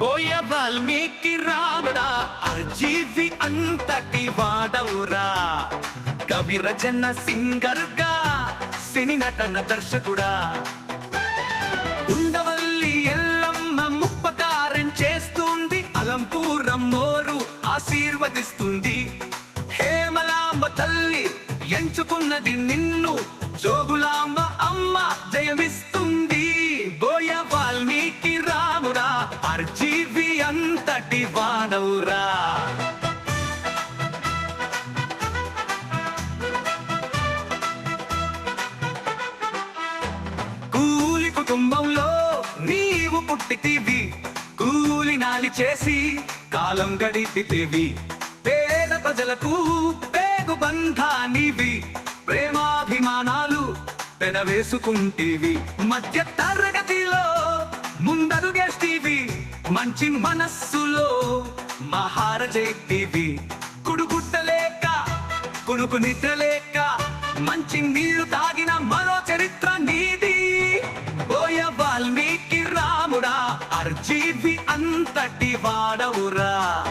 వాల్మీకి రాముడా అర్జీవి అంతటి వాడవురా. కవి రచన సింగర్గా సిని నటన దర్శకుడా. ఉండవల్లి ఎల్లమ్మ ముప్పకారం చేస్తుంది అలంపూరం మోరు ఆశీర్వదిస్తుంది. హేమలాంబ తల్లి ఎంచుకున్నది నిన్ను జోగులాంబ అమ్మ జయమిస్తుంది. వాడవురా కూలి కుటుంబంలో నీవు పుట్టితివి. కూలి నాలి చేసి కాలం గడిపితివి. పేద ప్రజలకు పేగు బంధానివి. ప్రేమాభిమానాలు పెనవేసుకుంటేవి. మధ్య తరగతిలో ముందరుగే మంచి మనస్సులో మహారజైతివి కుడుగుట్టలేక కునుకు నిద్రలేక మంచి నీళ్ళు తాగిన మరో చరిత్ర నీది. బోయ వాల్మీకి రాముడా అర్జీవి అంతటి వాడవురా.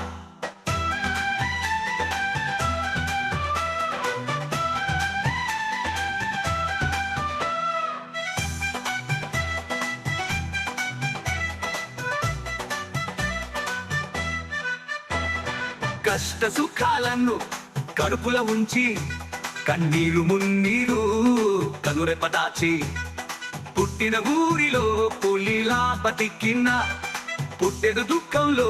కష్ట సుఖాలను కడుపుల ఉంచి కన్నీరు మున్నీరు కనురెప దాచి. పుట్టిన ఊరిలో పులిలా బతికిన పుట్టెడు దుఃఖంలో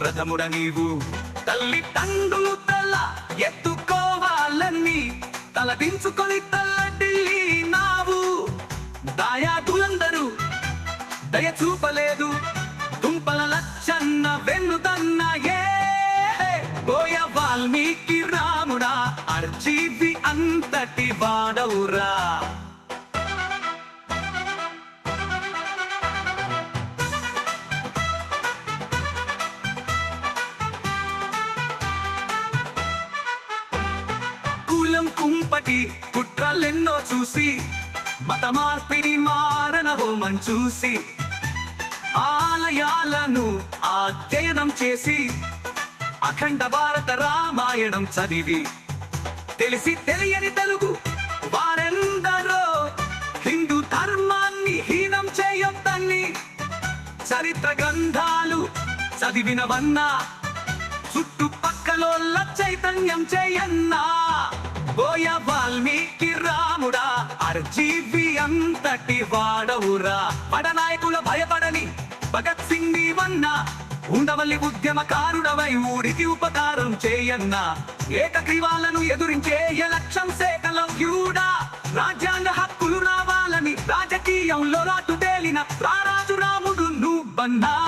ప్రథముడ నీవు. తల్లి తండ్రులు తల ఎత్తుకోవాలని తలదించుకొని తల్లడిల్లి నావు. దాయాదులందరూ దయ చూపలేదు తుంపల లచ్చన్న వెన్నుదన్న ఏ వాల్మీకి రాముడా అర్జీవి అంతటి వాడవురా. కులం కుంపటి కుట్రలెన్నో చూసి మతమార్పిడి మార్పిడి మారణ హోమం చూసి ఆలయాలను అధ్యయనం చేసి అఖండ భారత రామాయణం చదివి. తెలిసి తెలియని తెలుగు వారెందరో హిందూ ధర్మాన్ని హీనం చేయొద్దని చరిత్ర గ్రంథాలు చదివినవన్నా చుట్టుపక్కలోళ్ళ చైతన్యం చేయన్నా. బోయ వాల్మీకి రాముడా అర్జీవి అంతటి వాడవురా. పడనాయకుల భయపడని భగత్ సింగ్ వన్నా ఉండవల్లి ఉద్యమకారుడవై ఊరికి ఉపకారం చేయన్నా ఏకగ్రీవాలను ఎదురించే ఏ లక్ష్యం సేకలం రాజ్యాంగ హక్కులు రావాలని రాజకీయంలో రాటు తేలిన రారాజు రాముడు నువ్వన్నా.